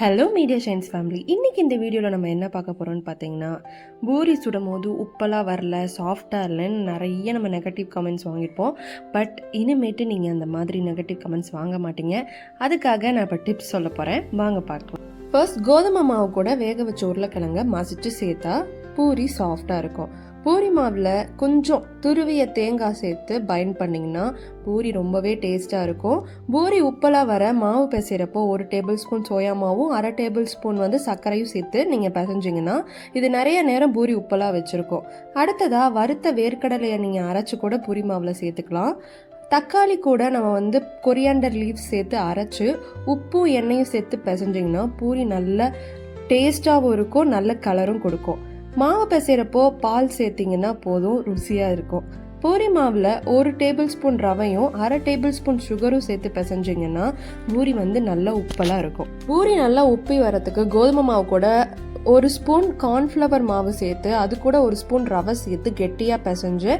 Hello media science family இன்றைக்கி இந்த வீடியோவில் நம்ம என்ன பார்க்க போகிறோம்னு பார்த்தீங்கன்னா பூரி சுடும் போது உப்பெல்லாம் வரல சாஃப்டாக இல்லைன்னு நிறைய நம்ம நெகட்டிவ் கமெண்ட்ஸ் வாங்கியிருப்போம். பட் இனிமேட்டு நீங்கள் அந்த மாதிரி நெகட்டிவ் கமெண்ட்ஸ் வாங்க மாட்டீங்க. அதுக்காக நான் இப்போ டிப்ஸ் சொல்ல போகிறேன் வாங்க பார்க்கலாம். ஃபர்ஸ்ட் கோதுமை மாவு கூட வேக வச்ச உருளைக்கிழங்க மசிச்சு சேர்த்தா பூரி சாஃப்டாக இருக்கும். பூரி மாவில் கொஞ்சம் துருவிய தேங்காய் சேர்த்து பைண்ட் பண்ணிங்கன்னா பூரி ரொம்பவே டேஸ்ட்டாக இருக்கும். பூரி உப்பெல்லாம் வர மாவு பிசைகிறப்போ ஒரு டேபிள் ஸ்பூன் சோயா மாவும் அரை டேபிள் ஸ்பூன் வந்து சர்க்கரையும் சேர்த்து நீங்கள் பிசைஞ்சிங்கன்னா இது நிறைய நேரம் பூரி உப்பெல்லாம் வச்சுருக்கோம். அடுத்ததாக வறுத்த வேர்க்கடலையை நீங்கள் அரைச்சி கூட பூரி மாவில் சேர்த்துக்கலாம். தக்காளி கூட நம்ம வந்து கொரியாண்டர் லீவ்ஸ் சேர்த்து அரைச்சி உப்பும் எண்ணெயும் சேர்த்து பிசைஞ்சிங்கன்னா பூரி நல்ல டேஸ்ட்டாகவும் இருக்கும் நல்ல கலரும் கொடுக்கும். மாவு பிசைகிறப்போ பால் சேர்த்திங்கன்னா போதும் ருசியாக இருக்கும். பூரி மாவில் ஒரு டேபிள் ஸ்பூன் ரவையும் அரை டேபிள் ஸ்பூன் சுகரும் சேர்த்து பிசைஞ்சிங்கன்னா பூரி வந்து நல்லா உப்பெல்லாம் இருக்கும். பூரி நல்லா உப்பி வரத்துக்கு கோதுமை மாவு கூட ஒரு ஸ்பூன் கார்ன்ஃப்ளவர் மாவு சேர்த்து அது கூட ஒரு ஸ்பூன் ரவை சேர்த்து கெட்டியாக பிசைஞ்சு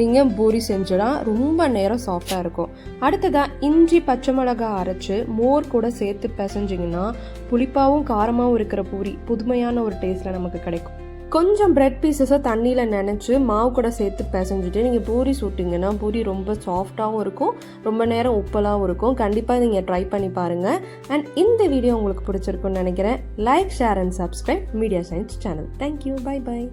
நீங்கள் பூரி செஞ்சிடா ரொம்ப நேரம் சாஃப்டாக இருக்கும். அடுத்ததாக இஞ்சி பச்சை மிளகாய் அரைச்சி மோர் கூட சேர்த்து பிசைஞ்சிங்கன்னா புளிப்பாகவும் காரமாகவும் இருக்கிற பூரி புதுமையான ஒரு டேஸ்ட்டில் நமக்கு கிடைக்கும். கொஞ்சம் பிரெட் பீசஸை தண்ணியில் நினச்சி மாவு கூட சேர்த்து பிசைஞ்சிட்டு நீங்கள் பூரி சுட்டிங்கன்னா பூரி ரொம்ப சாஃப்டாகவும் இருக்கும் ரொம்ப நேரம் உப்பலாகவும் இருக்கும். கண்டிப்பாக நீங்கள் ட்ரை பண்ணி பாருங்கள் அண்ட் இந்த வீடியோ உங்களுக்கு பிடிச்சிருக்குன்னு நினைக்கிறேன். Like share and subscribe media science channel thank you bye bye